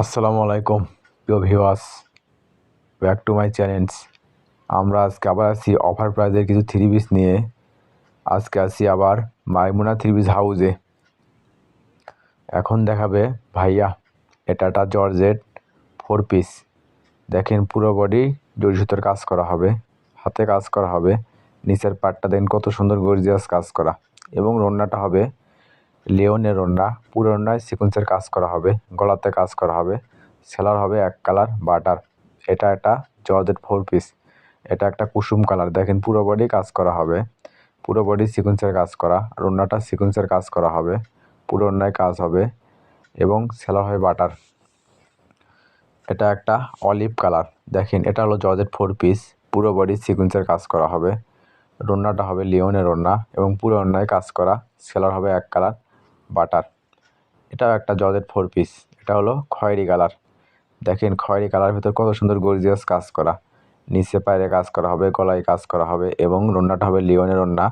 আসসালামু আলাইকুম, প্রিয় viewers back to my challenge আমরা আজকে আবার আসছি অফার প্রাইজের কিছু থ্রি পিস নিয়ে। আজকে আসছি আবার মাইমুনা থ্রি পিস হাউজে এখন দেখাবে ভাইয়া, এটা একটা জর্জেট ফোর পিস দেখেন পুরো বডি জড়ি সুতোর কাজ করা হবে, হাতে কাজ করা হবে। নিচের পাটটা দেখেন কত সুন্দর গর্জিয়াস কাজ করা। এবং রন্নাটা হবে লিওনের রন্না পুরো রন্নায় সিকোয়েন্সের কাজ করা হবে, গলাতে কাজ করা হবে, সেলার হবে এক কালার বাটার। এটা একটা জর্জেট ফোর পিস। এটা একটা কুসুম কালার। দেখেন, পুরো বডি কাজ করা হবে। পুরো বডি সিকোয়েন্সের কাজ করা রন্নাটা সিকোয়েন্সের কাজ করা হবে পুরো অন্যায় কাজ হবে, এবং সেলার হবে বাটার। এটা একটা অলিভ কালার। দেখেন, এটা হলো জর্জেট ফোর পিস। পুরো বডি সিকোয়েন্সের কাজ করা হবে। রন্নাটা হবে লিওনের রন্না এবং পুরো অন্যায় কাজ করা, সেলার হবে এক কালার। বাটার। এটাও একটা জর্জেট ফোর পিস। এটা হলো খয়েরি কালার। দেখেন খয়েরি কালার ভিতর কত সুন্দর গর্জিয়াস কাজ করা। নিচে পায়ের কাজ করা হবে, গলায় কাজ করা হবে এবং রন্নাটা হবে লিওনের রন্না।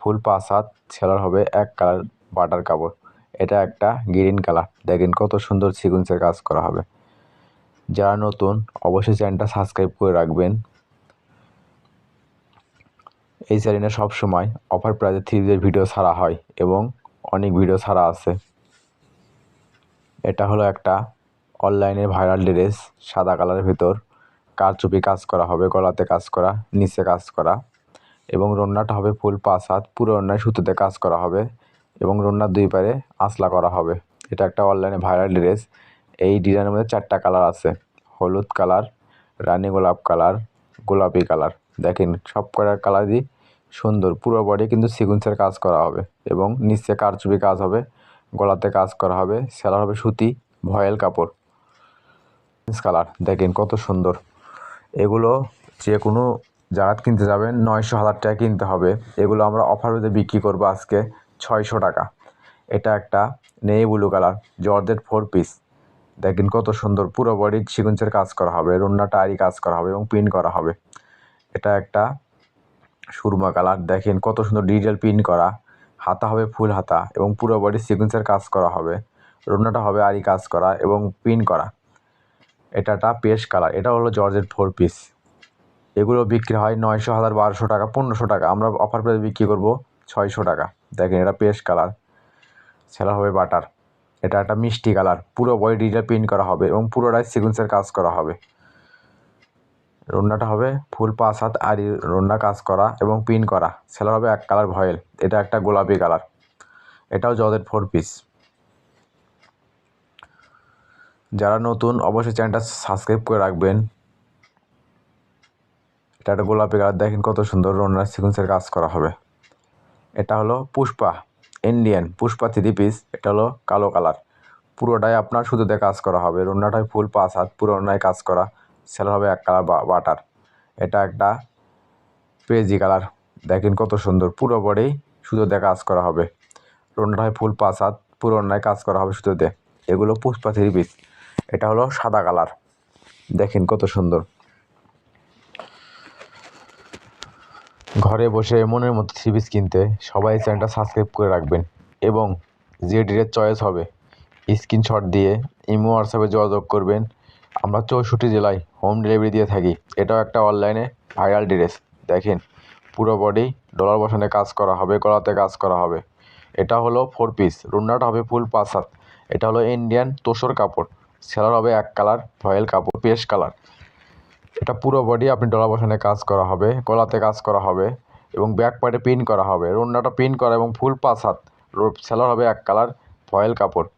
ফুল পাঁচ হাত সেলার হবে এক কালার বাটার কাপড়। এটা একটা গ্রিন কালার। দেখেন কত সুন্দর সিকুয়েন্সের কাজ করা হবে। যারা নতুন, অবশ্যই চ্যানেলটা সাবস্ক্রাইব করে রাখবেন। এই চ্যানেলে সবসময় অফার প্রাইজে থ্রিদের ভিডিও ছাড়া হয় এবং অনেক ভিডিও ছাড়া আছে। এটা হলো একটা অনলাইনের ভাইরাল ড্রেস সাদা কালারের ভিতর। কারচুপি কাজ করা হবে, গলাতে কাজ করা, নিচে কাজ করা। এবং রন্নাটা হবে ফুল পাঁচ হাত পুরো রন্নায় সুতোতে কাজ করা হবে। এবং রন্নার দুই পারে আঁচলা করা হবে। এটা একটা অনলাইনে ভাইরাল ড্রেস এই ডিজাইনের মধ্যে চারটা কালার আছে। হলুদ কালার রানী গোলাপ কালার গোলাপি কালার দেখেন সব কটার কালারই সুন্দর। পুরো বডি কিন্তু সিকুয়েন্সের কাজ করা হবে এবং নিচে কারচুপি কাজ হবে, গলাতে কাজ করা হবে, সেলার হবে সুতি, ভয়েল কাপড় কালার দেখেন কত সুন্দর। এগুলো যে কোনো জায়গা কিনতে যাবেন, নয়শো, হাজার টাকা কিনতে হবে। এগুলো আমরা অফার বিক্রি করব আজকে ছয়শো টাকা। এটা একটা নেই blue colour georgette four piece দেখেন কত সুন্দর, পুরো বডি সিকুয়েন্সের কাজ করা হবে রন্নাটা আরি কাজ করা হবে এবং প্রিন্ট করা হবে। এটা একটা সুরমা কালার, দেখেন কত সুন্দর ডিটেল প্রিন্ট করা। হাতা হবে ফুল হাতা এবং পুরো বডি সিকুয়েন্সের কাজ করা হবে। রন্নাটা হবে আরি কাজ করা এবং প্রিন্ট করা। এটা একটা পেশ কালার, এটা হলো জর্জেট ফোর পিস এগুলো বিক্রি হয় নয়শো হাজার বারোশো টাকা, পনেরোশো টাকা। আমরা অফার পেয়ে বিক্রি করব ছয়শো টাকা। দেখেন এটা পেশ কালার। সেলা হবে বাটার এটা একটা মিষ্টি কালার। পুরো বডি ডিটেল প্রিন্ট করা হবে এবং পুরোটাই সিকুয়েন্সের কাজ করা হবে। রন্নাটা হবে ফুল পাঁচ হাত আরি রন্না কাজ করা এবং প্রিন্ট করা। সেলার হবে এক কালার ভয়েল। এটা একটা গোলাপি কালার। এটাও জদের ফোর পিস যারা নতুন, অবশ্যই চ্যানেলটা সাবস্ক্রাইব করে রাখবেন। এটা একটা গোলাপি কালার। দেখেন কত সুন্দর রন্নার সিকুয়েন্সের কাজ করা হবে। এটা হলো Pushpa Indian Pushpa three piece এটা হলো কালো কালার। পুরোটাই আপনার সুতোতে কাজ করা হবে। রন্নাটাই ফুল পাঁচ হাত। পুরো কাজ করা। সেলার হবে এক কালার বাটার এটা একটা পেজি কালার। দেখেন কত সুন্দর, পুরো বডি সুতোতে কাজ করা হবে। রন্নাটায় ফুল পাঁচ হাত, পুরো অন্যায় কাজ করা হবে সুতোতে এগুলো পুষ্পা থ্রি পিস। এটা হলো সাদা কালার। দেখেন কত সুন্দর। ঘরে বসে মনের মতো থ্রি পিস কিনতে সবাই চ্যানেলটা সাবস্ক্রাইব করে রাখবেন এবং যে ড্রেস চয়েস হবে স্ক্রিনশট দিয়ে ইমো হোয়াটসঅ্যাপে যোগাযোগ করবেন। আমরা চৌষট্টি জেলায় হোম ডেলিভারি দিয়ে থাকি। এটাও একটা অনলাইনে ভাইরাল ড্রেস দেখেন, পুরো বডি ডলার বসানে কাজ করা হবে, গলাতে কাজ করা হবে। এটা হলো ফোর পিস রুন্নাটা হবে ফুল পাঁচ হাত। এটা হলো ইন্ডিয়ান তোষর কাপড়। সেলার হবে এক কালার ভয়েল কাপড় পেশ কালার এটা পুরো বডি আপনি ডলার বসানে কাজ করা হবে, গলাতে কাজ করা হবে এবং ব্যাক পার্টে পিন করা হবে। রন্নাটা পিন করা এবং ফুল পাঁচ হাত। সেলার হবে এক কালার ভয়েল কাপড়।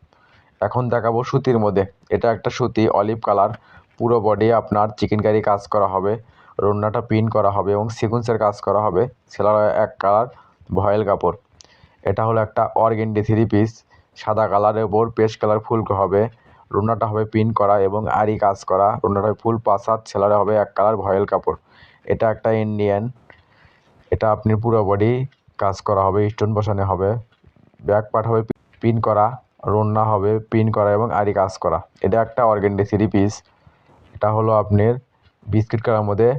এখন দেখাবো সুতির মধ্যে। এটা একটা সুতি অলিভ কালার, পুরো বডি আপনার চিকেন কারি কাজ করা হবে, রন্নাটা পিন করা হবে এবং সিকুয়েন্সের কাজ করা হবে, সেলার এক কালার ভয়েল কাপড়। এটা হলো একটা অর্গেন্ডি থ্রি পিস সাদা কালারের ওপর পেস্ট কালার ফুল হবে রুনাটা হবে পিন করা এবং আরি কাজ করা রুনাটা হবে ফুল হাত ছেলারে হবে এক কালার ভয়েল কাপড়। এটা একটা ইন্ডিয়ান এটা আপনি পুরো বডি কাজ করা হবে স্টোন বসানো হবে ব্যাক পার্ট হবে পিন করা রন্না হবে পিন করা এবং আরি কাজ করা। এটা একটা অর্গেন্ডি থ্রি পিস এটা হলো আপনার বিস্কিট কালার মধ্যে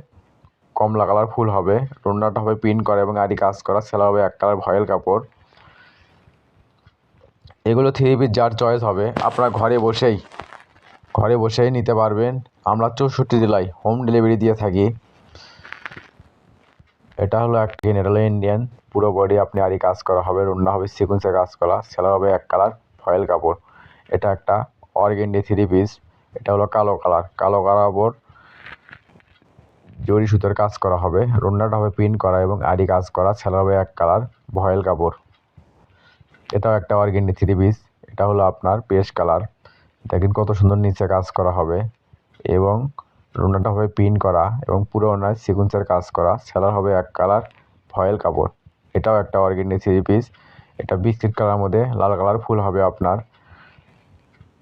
কমলা কালার ফুল হবে। রন্নাটা হবে পিন করা এবং আরি কাজ করা। সেলা হবে এক কালার ভয়েল কাপড়। এগুলো থ্রি পিস যার চয়েস হবে। আপনার ঘরে বসেই ঘরে বসেই নিতে পারবেন। আমরা চৌষট্টি জেলায় হোম ডেলিভারি দিয়ে থাকি। এটা হলো একটা হলো ইন্ডিয়ান পুরো বডি আপনি আরই কাজ করা হবে রান্না হবে সিকুয়েন্সে কাজ করা। সেলার হবে এক কালার। ফয়েল কাপড় এটা একটা অর্গেন্ডি থ্রি পিস এটা হলো কালো কালার কালো কালার জরি সুতোর কাজ করা হবে রন্নাটা হবে প্রিন্ট করা এবং আড়ি কাজ করা সেলার হবে এক কালার ভয়েল কাপড় এটাও একটা অর্গেন্ডি থ্রি পিস এটা হলো আপনার পেস্ট কালার দেখেন কত সুন্দর নিচে কাজ করা হবে এবং রুনাটা হবে পিন করা এবং পুরো ওনায় সিকুন্সের কাজ করা। সেলার হবে এক কালার ফয়েল কাপড় এটাও একটা অর্গেন্ডি থ্রি পিস এটা বিস্কিট কালার মধ্যে লাল কালার ফুল হবে আপনার।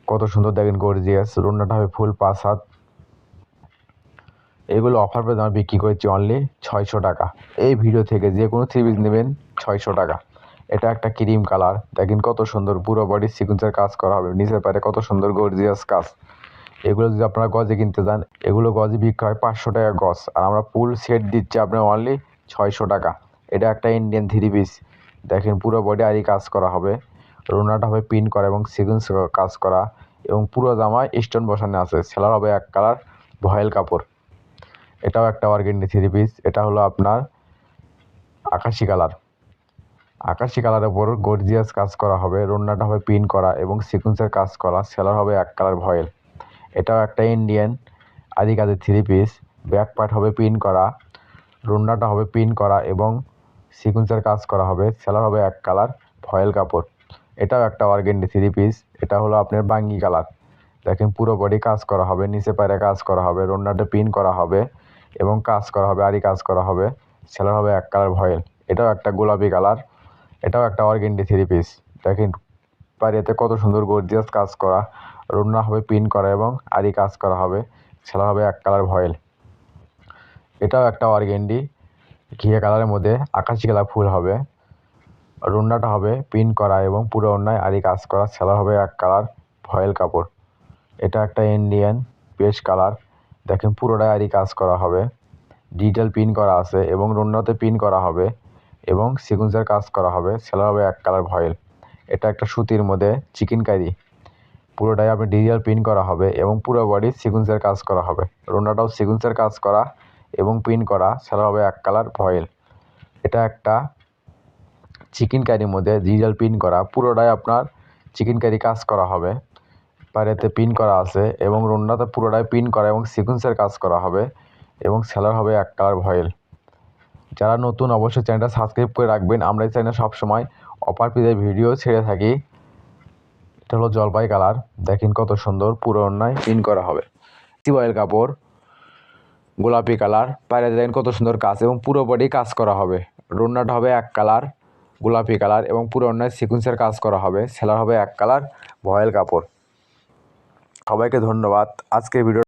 কত সুন্দর দেখেন গর্জিয়াস রুনাটা হবে ফুল পাঁচ হাত এগুলো অফার পেয়ে আমরা বিক্রি করেছি অনলি ছয়শো টাকা। এই ভিডিও থেকে যে কোনো থ্রি পিস নেবেন ছয়শো টাকা। এটা একটা ক্রিম কালার দেখেন কত সুন্দর পুরো বডি সিকুয়েন্সের কাজ করা হবে। নিচের পারে কত সুন্দর গর্জিয়াস কাজ। এগুলো যদি আপনারা গজে কিনতে যান, এগুলো গজে বিক্রি হয় পাঁচশো টাকা গজ। আর আমরা ফুল সেট দিচ্ছি আপনার অনলি ছয়শো টাকা। এটা একটা ইন্ডিয়ান থ্রি পিস দেখেন পুরো বডি আরই কাজ করা হবে। রোনাটা হবে পিন করা এবং সিকুয়েন্স কাজ করা এবং পুরো জামায় স্টোন বসানো আছে। সেলার হবে এক কালার ভয়েল কাপড়। এটাও একটা অর্গেন্ডি থ্রি পিস এটা হলো আপনার আকাশি কালার আকাশি কালারের উপর গর্জিয়াস কাজ করা হবে। রন্নাটা হবে পিন করা এবং সিকুয়েন্সের কাজ করা। সেলার হবে এক কালার ভয়েল। এটাও একটা ইন্ডিয়ান আদি কাজের থ্রি পিস ব্যাক পার্ট হবে পিন করা। রন্নাটা হবে পিন করা এবং সিকুয়েন্সের কাজ করা হবে, সেলার হবে এক কালার ভয়েল কাপড়। এটাও একটা অর্গেন্ডি থ্রি পিস, এটা হলো আপনার বাঙ্গি কালার। দেখেন পুরো বডি কাজ করা হবে, নিচে পায়ে কাজ করা হবে, রন্নাটা পিন করা হবে এবং কাজ করা হবে আরই কাজ করা হবে, সেলার হবে এক কালার ভয়েল এটাও একটা গোলাপি কালার, এটাও একটা অর্গেন্ডি থ্রি পিস। দেখেন পারিয়াতে কত সুন্দর গর্জিয়াস কাজ করা, রুন্না হবে, পিন করা এবং আরই কাজ করা হবে, সেলার হবে এক কালার ভয়েল এটাও একটা অর্গেন্ডি ঘিয়া কালারের মধ্যে আকাশি কালার ফুল হবে। রুন্নাটা হবে পিন করা এবং পুরো অন্যায় আরই কাজ করা। সেলার হবে এক কালার ভয়েল কাপড়। এটা একটা ইন্ডিয়ান পেস্ট কালার। দেখেন পুরোটাই আরই কাজ করা হবে। ডিটেল পিন করা আছে এবং রুন্নাতে পিন করা হবে এবং সিকুন্সের কাজ করা হবে। সেলার হবে এক কালার ভয়েল। এটা একটা সুতির মধ্যে চিকেন কারি। পুরোটাই আপনি ডিজিটাল প্রিন্ট করা হবে এবং পুরো বডি সিকুন্সের কাজ করা হবে। রোনাটাও সিকুন্সের কাজ করা। এবং প্রিন্ট করা সেলার হবে এক কালার ভয়েল এটা একটা চিকেন কারির মধ্যে ডিজিটাল প্রিন্ট করা, পুরোটাই আপনার চিকেন কারি কাজ করা হবে। বাইরেতে পিন করা আছে এবং রোনাতে পুরোটাই পিন করা এবং সিকুন্সের কাজ করা হবে এবং সেলার হবে এক কালার ভয়েল যারা নতুন অবশ্যই চ্যানেলটা সাবস্ক্রাইব করে রাখবেন। আমরা এই চ্যানেলে সবসময় অপার পিদের ভিডিও ছেড়ে থাকি। এটা হলো জলপাই কালার দেখেন কত সুন্দর পুরো অন্যায় পিন করা হবে। টিউবওয়েল কাপড়। গোলাপি কালার। পায়রা দেখেন কত সুন্দর কাজ এবং পুরো বডি কাজ করা হবে। রোনাট হবে এক কালার, গোলাপি কালার এবং পুরো অন্যায় সিকুয়েন্সের কাজ করা হবে। সেলার হবে এক কালার, ভয়েল কাপড়। সবাইকে ধন্যবাদ। আজকে ভিডিও